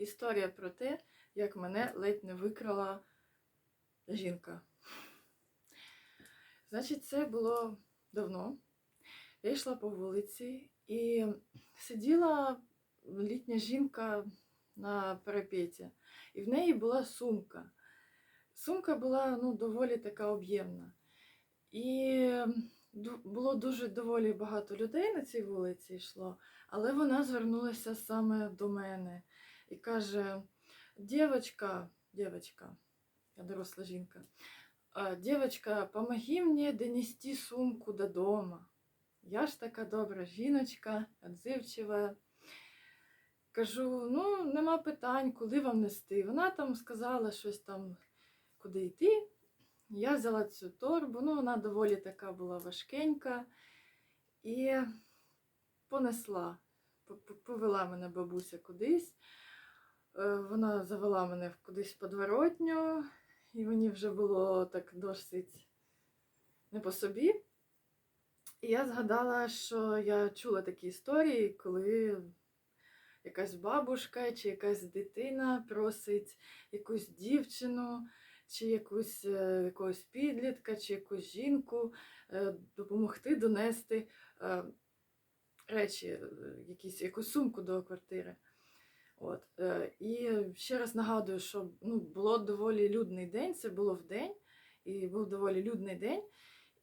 історія про те, як мене ледь не викрала жінка. Значить, це було давно. Я йшла по вулиці і сиділа літня жінка на парапеті, і в неї була сумка. Сумка була ну, доволі така об'ємна. І було дуже доволі багато людей на цій вулиці йшло, але вона звернулася саме до мене і каже: Дівочка, дівочка, я доросла жінка, «а, дівочка, помоги мені донести сумку додому. Я ж така добра жіночка, відзивчива. Кажу, ну, нема питань, куди вам нести. Вона там сказала щось там, куди йти. Я взяла цю торбу, ну, вона доволі така була важкенька. І понесла, повела мене бабуся кудись. Е, Вона завела мене в кудись подворотню, і мені вже було так досить не по собі. І я згадала, що я чула такі історії, коли якась бабушка чи якась дитина просить якусь дівчину, чи якусь, е, якогось підлітка, чи якусь жінку е, допомогти донести речі, якісь, якусь сумку до квартири. Ще раз нагадую, що ну, було доволі людний день, це було в день, і був доволі людний день.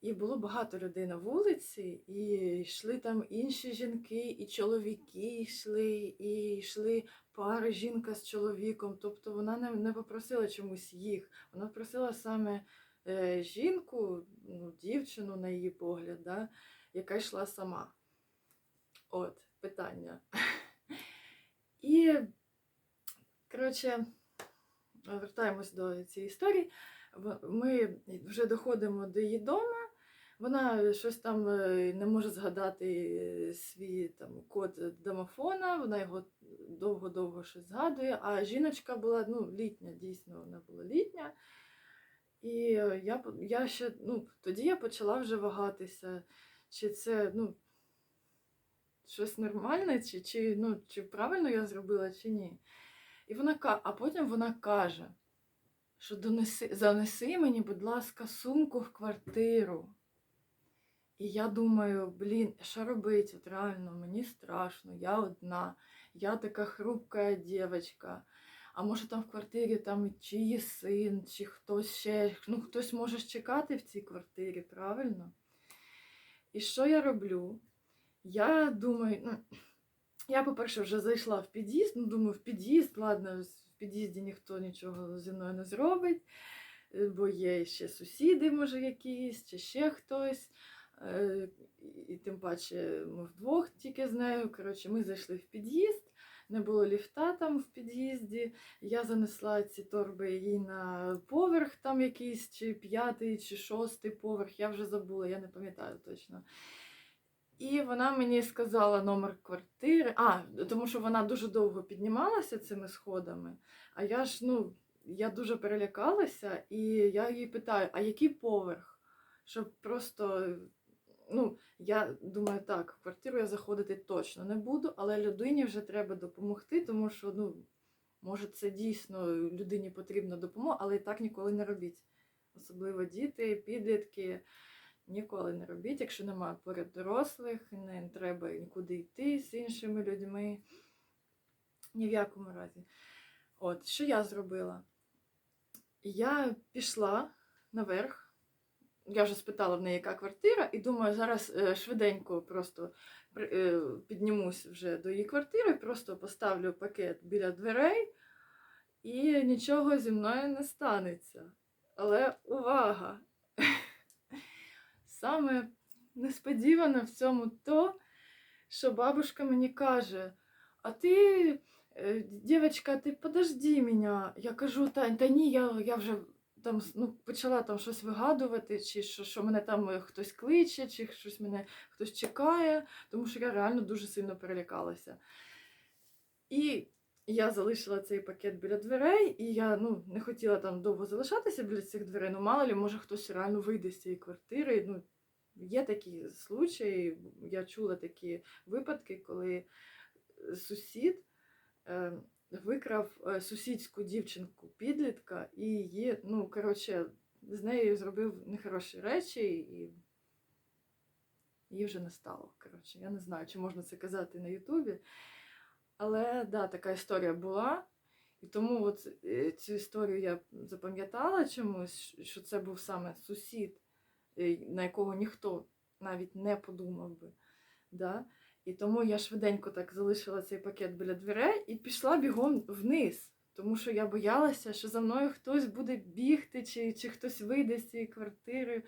І було багато людей на вулиці, і йшли там інші жінки, і чоловіки йшли, і йшли пари жінка з чоловіком. Тобто вона не, не попросила чомусь їх. Вона просила саме е, жінку, ну, дівчину, на її погляд, да, яка йшла сама. От, питання. І, коротше, вертаємось до цієї історії. Ми вже доходимо до її дому. Вона щось там е, не може згадати е, свій там код домофона, вона його довго-довго щось згадує. А жіночка була ну, літня, дійсно, вона була літня. І я, я ще, ну, тоді я почала вже вагатися, чи це ну, щось нормальне, чи, чи, ну, чи правильно я зробила, чи ні. І вона, а потім вона каже, що донеси, занеси мені, будь ласка, сумку в квартиру. І я думаю, блін, що робити? От реально, мені страшно, я одна, я така хрупка дівчинка. А може там в квартирі там чи син, чи хтось ще, ну хтось може чекати в цій квартирі, правильно? І що я роблю? Я думаю, ну, я, по-перше, вже зайшла в під'їзд, ну думаю, в під'їзд, ладно, в під'їзді ніхто нічого зі мною не зробить, е, бо є ще сусіди, може, якісь, чи ще хтось. Е, І тим паче ми вдвох тільки з нею. Коротше, ми зайшли в під'їзд, не було ліфта там в під'їзді. Я занесла ці торби їй на поверх, там якийсь, чи п'ятий, чи шостий поверх, я вже забула, я не пам'ятаю точно. І вона мені сказала номер квартири. А, тому що вона дуже довго піднімалася цими сходами. А я ж, ну, я дуже перелякалася, і я її питаю, а який поверх? Щоб просто, ну, я думаю, так, в квартиру я заходити точно не буду, але людині вже треба допомогти, тому що, ну, може, це дійсно людині потрібна допомога, але і так ніколи не робіть. Особливо діти, підлітки. Ніколи не робіть, якщо немає поряд дорослих, не треба нікуди йти з іншими людьми. Ні в якому разі. От, що я зробила? Я пішла наверх. Я вже спитала в неї, яка квартира, і думаю, зараз е, швиденько просто е, піднімусь вже до її квартири, просто поставлю пакет біля дверей, і нічого зі мною не станеться. Але увага! Саме несподівано в цьому то, що бабушка мені каже: А ти, е, дівчинка, ти подожди мене. Я кажу, та, та ні, я, я вже там ну, почала там щось вигадувати, чи що, що мене там е, хтось кличе, чи щось мене хтось чекає, тому що я реально дуже сильно перелякалася. І я залишила цей пакет біля дверей, і я ну, не хотіла там довго залишатися біля цих дверей. Ну, мало ли, може хтось реально вийде з цієї квартири. Ну, є такі случаї, я чула такі випадки, коли сусід е, викрав е, сусідську дівчинку підлітка і її, ну, коротше, з нею зробив нехороші речі і її вже не стало. Коротше, я не знаю, чи можна це казати на Ютубі. Але да, така історія була. І тому от е, цю історію я запам'ятала чомусь, що це був саме сусід, е, на якого ніхто навіть не подумав би. Да? І тому я швиденько так залишила цей пакет біля дверей і пішла бігом вниз. Тому що я боялася, що за мною хтось буде бігти, чи, чи хтось вийде з цієї квартири.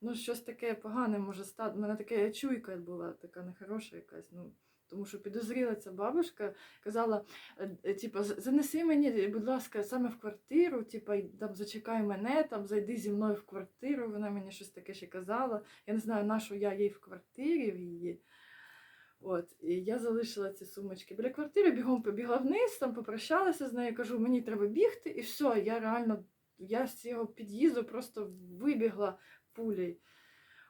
Ну, щось таке погане може стати. У мене така чуйка була, така нехороша якась. Ну, тому що підозріла ця бабушка, казала, е, типу, занеси мені, будь ласка, саме в квартиру, типу, там зачекай мене, там зайди зі мною в квартиру. Вона мені щось таке ще казала. Я не знаю, на що я їй в квартирі в її. От, і я залишила ці сумочки біля квартири, бігом побігла вниз, там попрощалася з нею, кажу, мені треба бігти, і все, я реально, я з цього під'їзду просто вибігла пулею.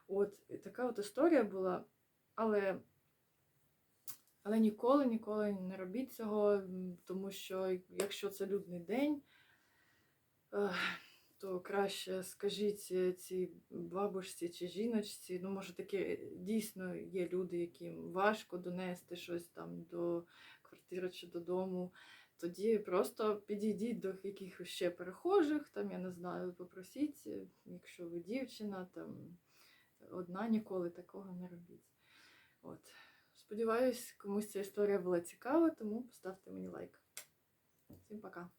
От, і така от історія була. Але, але ніколи, ніколи не робіть цього, тому що якщо це людний день, то краще скажіть е, цій бабушці чи жіночці. Ну, може, таке дійсно є люди, яким важко донести щось там до квартири чи додому. Тоді просто підійдіть до якихось ще перехожих, там, я не знаю, попросіть, е, якщо ви дівчина, там одна ніколи такого не робіть. От. Сподіваюсь, комусь ця історія була цікава, тому поставте мені лайк. Всім пока!